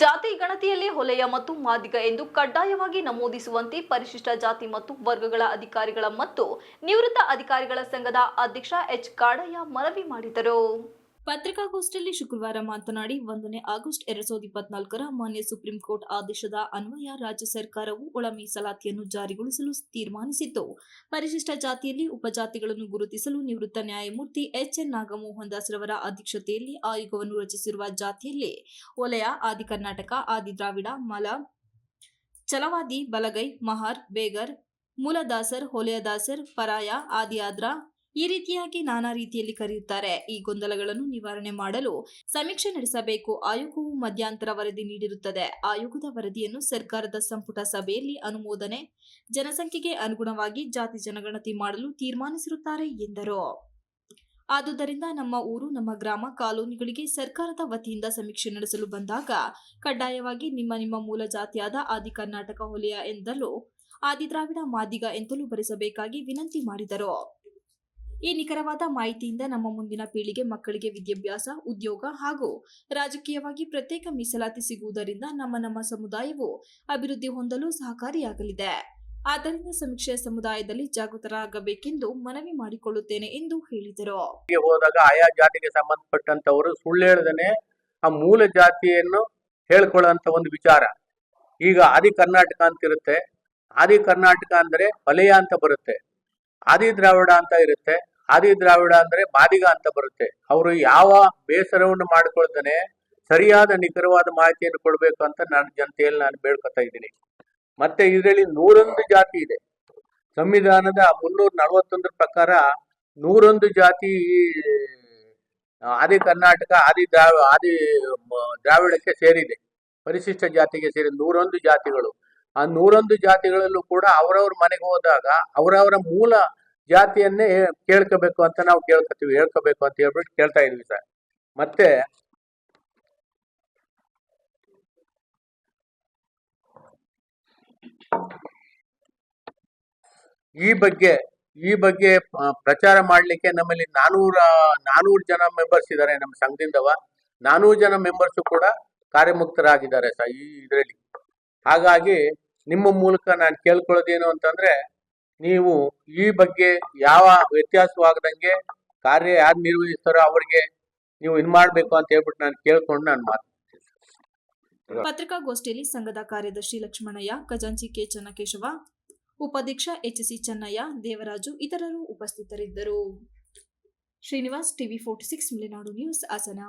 ಜಾತಿ ಗಣತಿಯಲ್ಲಿ ಹೊಲೆಯ ಮತ್ತು ಮಾದಿಗ ಎಂದು ಕಡ್ಡಾಯವಾಗಿ ನಮೂದಿಸುವಂತೆ ಪರಿಶಿಷ್ಟ ಜಾತಿ ಮತ್ತು ವರ್ಗಗಳ ಅಧಿಕಾರಿಗಳ ಮತ್ತು ನಿವೃತ್ತ ಅಧಿಕಾರಿಗಳ ಸಂಘದ ಅಧ್ಯಕ್ಷ ಎಚ್ ಕಾಡಯ್ಯ ಮನವಿ ಮಾಡಿದರು. ಪತ್ರಿಕಾಗೋಷ್ಠಿಯಲ್ಲಿ ಶುಕ್ರವಾರ ಮಾತನಾಡಿ, ಒಂದನೇ ಆಗಸ್ಟ್ ಎರಡ್ ಸಾವಿರದ ಇಪ್ಪತ್ನಾಲ್ಕರ ಮಾನ್ಯ ಸುಪ್ರೀಂ ಕೋರ್ಟ್ ಆದೇಶದ ಅನ್ವಯ ರಾಜ್ಯ ಸರ್ಕಾರವು ಒಳ ಮೀಸಲಾತಿಯನ್ನು ಜಾರಿಗೊಳಿಸಲು ತೀರ್ಮಾನಿಸಿತು ಪರಿಶಿಷ್ಟ ಜಾತಿಯಲ್ಲಿ ಉಪಜಾತಿಗಳನ್ನು ಗುರುತಿಸಲು ನಿವೃತ್ತ ನ್ಯಾಯಮೂರ್ತಿ ಎಚ್ ಎನ್ ನಾಗಮೋಹನ್ ದಾಸ್ ರವರ ಅಧ್ಯಕ್ಷತೆಯಲ್ಲಿ ಆಯೋಗವನ್ನು ರಚಿಸಿರುವ ಜಾತಿಯಲ್ಲಿ ವಲಯ, ಆದಿ ಕರ್ನಾಟಕ, ಆದಿ ದ್ರಾವಿಡ, ಮಲ, ಚಲವಾದಿ, ಬಲಗೈ, ಮಹಾರ್, ಬೇಗರ್, ಮೂಲದಾಸರ್, ಹೊಲೆಯದಾಸರ್, ಪರಾಯ, ಆದಿಯಾದ್ರ ಈ ರೀತಿಯಾಗಿ ನಾನಾ ರೀತಿಯಲ್ಲಿ ಕರೆಯುತ್ತಾರೆ. ಈ ಗೊಂದಲಗಳನ್ನು ನಿವಾರಣೆ ಮಾಡಲು ಸಮೀಕ್ಷೆ ನಡೆಸಬೇಕು. ಆಯೋಗವು ಮಧ್ಯಂತರ ವರದಿ ನೀಡಿರುತ್ತದೆ. ಆಯೋಗದ ವರದಿಯನ್ನು ಸರ್ಕಾರದ ಸಂಪುಟ ಸಭೆಯಲ್ಲಿ ಅನುಮೋದನೆ, ಜನಸಂಖ್ಯೆಗೆ ಅನುಗುಣವಾಗಿ ಜಾತಿ ಜನಗಣತಿ ಮಾಡಲು ತೀರ್ಮಾನಿಸಿರುತ್ತಾರೆ ಎಂದರು. ಆದುದರಿಂದ ನಮ್ಮ ಊರು, ನಮ್ಮ ಗ್ರಾಮ ಕಾಲೋನಿಗಳಿಗೆ ಸರ್ಕಾರದ ವತಿಯಿಂದ ಸಮೀಕ್ಷೆ ನಡೆಸಲು ಬಂದಾಗ ಕಡ್ಡಾಯವಾಗಿ ನಿಮ್ಮ ನಿಮ್ಮ ಮೂಲ ಜಾತಿಯಾದ ಆದಿ ಕರ್ನಾಟಕ ಹೊಲೆಯ ಎಂದಲೂ ಆದಿದ್ರಾವಿಡ ಮಾದಿಗ ಎಂತಲೂ ಬರೆಸಬೇಕಾಗಿ ವಿನಂತಿ ಮಾಡಿದರು. ಈ ನಿಖರವಾದ ಮಾಹಿತಿಯಿಂದ ನಮ್ಮ ಮುಂದಿನ ಪೀಳಿಗೆ ಮಕ್ಕಳಿಗೆ ವಿದ್ಯಾಭ್ಯಾಸ, ಉದ್ಯೋಗ ಹಾಗೂ ರಾಜಕೀಯವಾಗಿ ಪ್ರತ್ಯೇಕ ಮೀಸಲಾತಿ ಸಿಗುವುದರಿಂದ ನಮ್ಮ ನಮ್ಮ ಸಮುದಾಯವು ಅಭಿವೃದ್ಧಿ ಹೊಂದಲು ಸಹಕಾರಿಯಾಗಲಿದೆ. ಆದ್ದರಿಂದ ಸಮೀಕ್ಷೆ ಸಮುದಾಯದಲ್ಲಿ ಜಾಗೃತರಾಗಬೇಕೆಂದು ಮನವಿ ಮಾಡಿಕೊಳ್ಳುತ್ತೇನೆ ಎಂದು ಹೇಳಿದರು. ಹೋದಾಗ ಆಯಾ ಜಾತಿಗೆ ಸಂಬಂಧಪಟ್ಟಂತವರು ಸುಳ್ಳು ಆ ಮೂಲ ಜಾತಿಯನ್ನು ಹೇಳ್ಕೊಳ್ಳುವಂತ ಒಂದು ವಿಚಾರ. ಈಗ ಆದಿ ಕರ್ನಾಟಕ ಅಂತ ಇರುತ್ತೆ ಆದಿ ಕರ್ನಾಟಕ ಅಂದ್ರೆ ವಲಯ ಅಂತ ಬರುತ್ತೆ. ಆದಿ ದ್ರಾವಿಡ ಅಂತ ಇರುತ್ತೆ. ಆದಿ ದ್ರಾವಿಡ ಅಂದ್ರೆ ಮಾದಿಗ ಅಂತ ಬರುತ್ತೆ. ಅವರು ಯಾವ ಬೇಸರವನ್ನು ಮಾಡಿಕೊಳ್ತಾನೆ ಸರಿಯಾದ ನಿಖರವಾದ ಮಾಹಿತಿಯನ್ನು ಕೊಡಬೇಕು ಅಂತ ನಾನು ಜನತೆಯಲ್ಲಿ ನಾನು ಬೇಡ್ಕೊತಾ ಇದ್ದೀನಿ. ಮತ್ತೆ ಇದರಲ್ಲಿ ನೂರೊಂದು ಜಾತಿ ಇದೆ. ಸಂವಿಧಾನದ ಮುನ್ನೂರ ನಲವತ್ತೊಂದರ ಪ್ರಕಾರ ನೂರೊಂದು ಜಾತಿ ಆದಿ ಕರ್ನಾಟಕ, ಆದಿ ದ್ರಾವ ಆದಿ ದ್ರಾವಿಡಕ್ಕೆ ಸೇರಿದೆ. ಪರಿಶಿಷ್ಟ ಜಾತಿಗೆ ಸೇರಿ ನೂರೊಂದು ಜಾತಿಗಳು. ಆ ನೂರೊಂದು ಜಾತಿಗಳಲ್ಲೂ ಕೂಡ ಅವರವ್ರ ಮನೆಗೆ ಹೋದಾಗ ಅವರವರ ಮೂಲ ಜಾತಿಯನ್ನೇ ಕೇಳ್ಕೋಬೇಕು ಅಂತ ನಾವು ಕೇಳ್ಕೊತೀವಿ, ಹೇಳ್ಕೋಬೇಕು ಅಂತ ಹೇಳ್ಬಿಟ್ಟು ಕೇಳ್ತಾ ಇದ್ವಿ ಸರ್. ಮತ್ತೆ ಈ ಬಗ್ಗೆ ಈ ಬಗ್ಗೆ ಪ್ರಚಾರ ಮಾಡ್ಲಿಕ್ಕೆ ನಮ್ಮಲ್ಲಿ ನಾನೂರ, ನಾನೂರು ಜನ ಮೆಂಬರ್ಸ್ ಇದ್ದಾರೆ ನಮ್ಮ ಸಂಘದಿಂದವ. ನಾನೂರು ಜನ ಮೆಂಬರ್ಸ್ ಕೂಡ ಕಾರ್ಯಮುಕ್ತರಾಗಿದ್ದಾರೆ ಸರ್ ಈ ಇದರಲ್ಲಿ. ಹಾಗಾಗಿ ನಿಮ್ಮ ಮೂಲಕ ನಾನು ಕೇಳ್ಕೊಳ್ಳೋದೇನು ಅಂತಂದ್ರೆ ನೀವು ಈ ಬಗ್ಗೆ ಯಾವ ವ್ಯತ್ಯಾಸವಾಗದಂಗೆ ಕಾರ್ಯ ಯಾರು ನಿರ್ವಹಿಸ್ತಾರೋ ಅವರಿಗೆ ನೀವು ಇನ್ ಮಾಡ್ಬೇಕು ಅಂತ ಹೇಳ್ಬಿಟ್ಟು ನಾನು ಕೇಳ್ಕೊಂಡು ನಾನು ಮಾತು ಪತ್ರಿಕಾಗೋಷ್ಠಿಯಲ್ಲಿ ಸಂಘದ ಕಾರ್ಯದರ್ಶಿ ಲಕ್ಷ್ಮಣಯ್ಯ, ಖಜಾಂಚಿ ಕೆ ಚನ್ನಕೇಶವ, ಉಪಾಧ್ಯಕ್ಷ ಎಚ್ ಸಿ ಚನ್ನಯ್ಯ, ದೇವರಾಜು ಇತರರು ಉಪಸ್ಥಿತರಿದ್ದರು. Srinivas TV forty six, Milinadu news, Hassan.